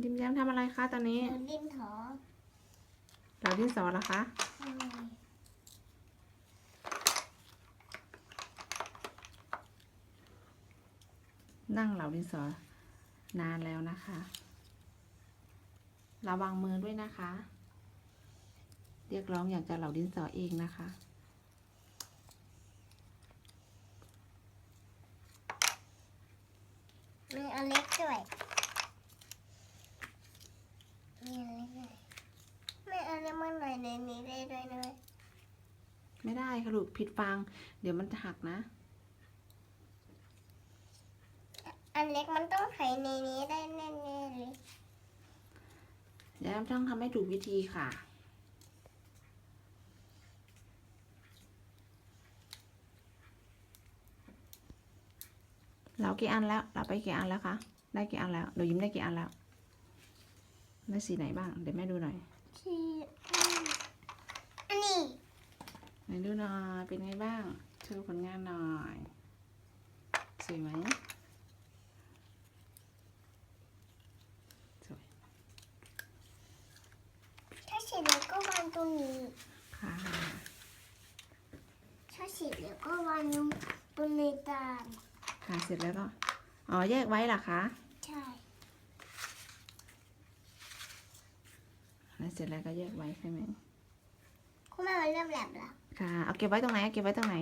ยิ้มแย้มทำอะไรคะตอนนี้หนูดิ้นถอเราดินสอเหรอคะใช่นั่งเหลาดินสอนานแล้วนะคะ ระวังมือด้วยนะคะ เรียกร้องอยากจะเหลาดินสอเองนะคะมีอันเล็กด้วยมีอันเล็กด้วยไม่เอาเล็กมาหน่อยในนี้ได้ด้วยนะ ไม่ได้ค่ะลูกผิดฟัง เดี๋ยวมันจะหักนะ อันเล็กมันต้องไถในนี้ได้แน่ๆเลยแย้มต้องทำให้ถูกวิธีค่ะ เรากี่อันแล้ว เราไปกี่อันแล้วคะ ได้กี่อันแล้วหนูยิ้มได้กี่อันแล้วได้สีไหนบ้าง เดี๋ยวแม่ดูหน่อยที่อันนี้ไหน ดูหน่อย เป็นไงบ้างโชว์ผลงานหน่อย สวยไหมสวยถ้าเสร็จแล้วก็วางตรงนี้ค่ะถ้าเสร็จแล้วก็วางตรงในตามค่ะเสร็จแล้วก็อ๋อแยกไว้เหรอคะใช่แล้วเสร็จแล้วก็แยกไว้ใช่ไหมคุณแม่ เริ่มแหลมแล้วค่ะ เอาเก็บไว้ตรงไหนเอาเก็บไว้ตรงไหน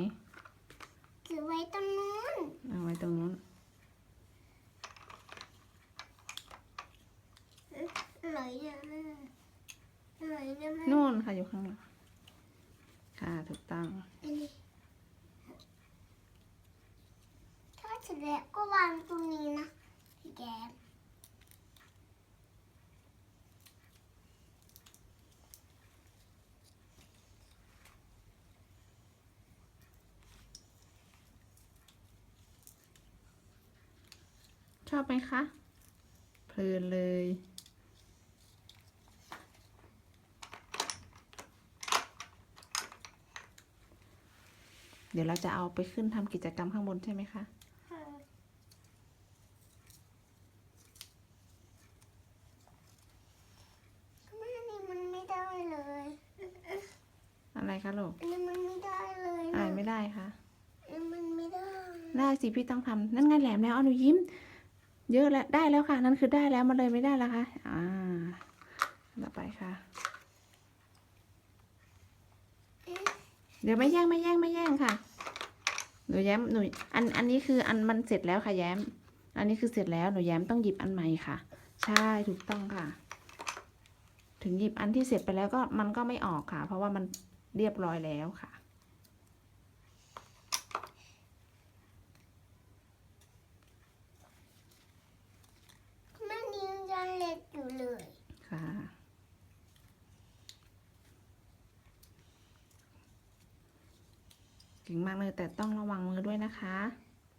ถือไว้ตรงนู้น เอาไว้ตรงนู้นอร่อยจังอร่อยจังนู่นค่ะอยู่ข้างหลังค่ะถูกต้องอันนี้ถ้าเสร็จแล้วก็วางตรงนี้นะพี่แกม ชอบไหมคะ เพลินเลย เดี๋ยวเราจะเอาไปขึ้นทำกิจกรรมข้างบนใช่ไหมคะแม่นี่มันไม่ได้เลยอะไรคะลูกอันนี้มันไม่ได้เลยอ่านะนไม่ได้คะอันนี้มันไม่ได้ ได้สิพี่ต้องทำนั่นไงแหลมแล้วเอาหนูยิ้ม เยอะแล้วได้แล้วค่ะ นั่นคือได้แล้วมันเลยไม่ได้แล้วค่ะ อ่าต่อไปค่ะ เดี๋ยวไม่แย่งไม่แย่งไม่แย่งค่ะ หนูแย้มหนูอันอันนี้คืออันมันเสร็จแล้วค่ะแย้ม อันนี้คือเสร็จแล้วหนูแย้มต้องหยิบอันใหม่ค่ะ ใช่ถูกต้องค่ะ ถึงหยิบอันที่เสร็จไปแล้วก็มันก็ไม่ออกค่ะ เพราะว่ามันเรียบร้อยแล้วค่ะ แม่นี่ยังเล็กอยู่เลย ค่ะ เก่งมากเลยแต่ต้องระวังมือด้วยนะคะ